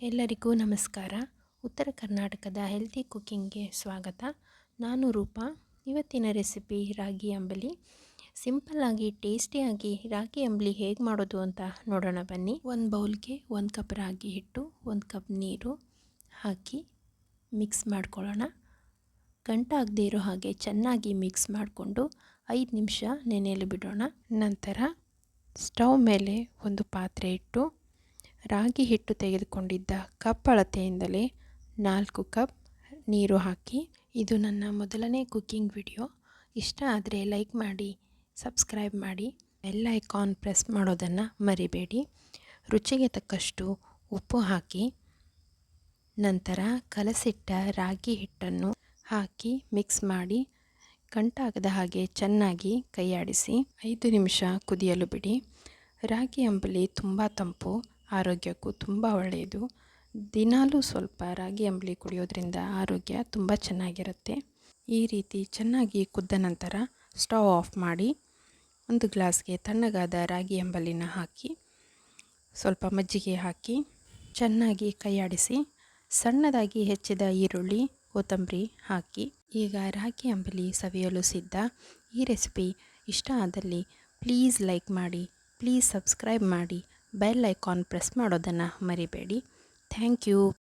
ಎಲ್ಲರಿಗೂ ನಮಸ್ಕಾರ. ಉತ್ತರ ಕರ್ನಾಟಕದ ಹೆಲ್ತಿ ಕುಕ್ಕಿಂಗ್ಗೆ ಸ್ವಾಗತ. ನಾನು ರೂಪ. ಇವತ್ತಿನ ರೆಸಿಪಿ ರಾಗಿ ಅಂಬಲಿ. ಸಿಂಪಲ್ಲಾಗಿ ಟೇಸ್ಟಿಯಾಗಿ ರಾಗಿ ಅಂಬಲಿ ಹೇಗೆ ಮಾಡೋದು ಅಂತ ನೋಡೋಣ ಬನ್ನಿ. ಒಂದು ಬೌಲ್ಗೆ ಒಂದು ಕಪ್ ರಾಗಿ ಹಿಟ್ಟು, ಒಂದು ಕಪ್ ನೀರು ಹಾಕಿ ಮಿಕ್ಸ್ ಮಾಡ್ಕೊಳ್ಳೋಣ. ಗಂಟ ಇರೋ ಹಾಗೆ ಚೆನ್ನಾಗಿ ಮಿಕ್ಸ್ ಮಾಡಿಕೊಂಡು ಐದು ನಿಮಿಷ ನೆನೆಯಲು ಬಿಡೋಣ. ನಂತರ ಸ್ಟವ್ ಮೇಲೆ ಒಂದು ಪಾತ್ರೆ ಇಟ್ಟು ರಾಗಿ ಹಿಟ್ಟು ತೆಗೆದುಕೊಂಡಿದ್ದ ಕಪ್ ಅಳತೆಯಿಂದಲೇ ನಾಲ್ಕು ಕಪ್ ನೀರು ಹಾಕಿ. ಇದು ನನ್ನ ಮೊದಲನೇ ಕುಕ್ಕಿಂಗ್ ವಿಡಿಯೋ. ಇಷ್ಟ ಆದರೆ ಲೈಕ್ ಮಾಡಿ, ಸಬ್ಸ್ಕ್ರೈಬ್ ಮಾಡಿ ಎಲ್ಲ ಐಕಾನ್ ಪ್ರೆಸ್ ಮಾಡೋದನ್ನು ಮರಿಬೇಡಿ. ರುಚಿಗೆ ತಕ್ಕಷ್ಟು ಉಪ್ಪು ಹಾಕಿ, ನಂತರ ಕಲಸಿಟ್ಟ ರಾಗಿ ಹಿಟ್ಟನ್ನು ಹಾಕಿ ಮಿಕ್ಸ್ ಮಾಡಿ ಕಂಟಾಗದ ಹಾಗೆ ಚೆನ್ನಾಗಿ ಕೈಯಾಡಿಸಿ. ಐದು ನಿಮಿಷ ಕುದಿಯಲು ಬಿಡಿ. ರಾಗಿ ಅಂಬಲಿ ತುಂಬ ತಂಪು. ಆರೋಗ್ಯಕ್ಕೂ ತುಂಬ ಒಳ್ಳೆಯದು. ದಿನಾಲೂ ಸ್ವಲ್ಪ ರಾಗಿ ಅಂಬಲಿ ಕುಡಿಯೋದ್ರಿಂದ ಆರೋಗ್ಯ ತುಂಬ ಚೆನ್ನಾಗಿರುತ್ತೆ. ಈ ರೀತಿ ಚೆನ್ನಾಗಿ ಕುದ್ದ ನಂತರ ಸ್ಟವ್ ಆಫ್ ಮಾಡಿ ಒಂದು ಗ್ಲಾಸ್ಗೆ ತಣ್ಣಗಾದ ರಾಗಿ ಅಂಬಲಿನ ಹಾಕಿ, ಸ್ವಲ್ಪ ಮಜ್ಜಿಗೆ ಹಾಕಿ ಚೆನ್ನಾಗಿ ಕೈಯಾಡಿಸಿ ಸಣ್ಣದಾಗಿ ಹೆಚ್ಚಿದ ಈರುಳ್ಳಿ, ಕೊತ್ತಂಬರಿ ಹಾಕಿ ಈಗ ರಾಗಿ ಅಂಬಲಿ ಸವಿಯಲು ಸಿದ್ಧ ಈ ರೆಸಿಪಿ ಇಷ್ಟ ಆದಲ್ಲಿ ಪ್ಲೀಸ್ ಲೈಕ್ ಮಾಡಿ, ಪ್ಲೀಸ್ ಸಬ್ಸ್ಕ್ರೈಬ್ ಮಾಡಿ. ಬೆಲ್ ಐಕಾನ್ ಪ್ರೆಸ್ ಮಾಡೋದನ್ನು ಮರಿಬೇಡಿ. Thank you.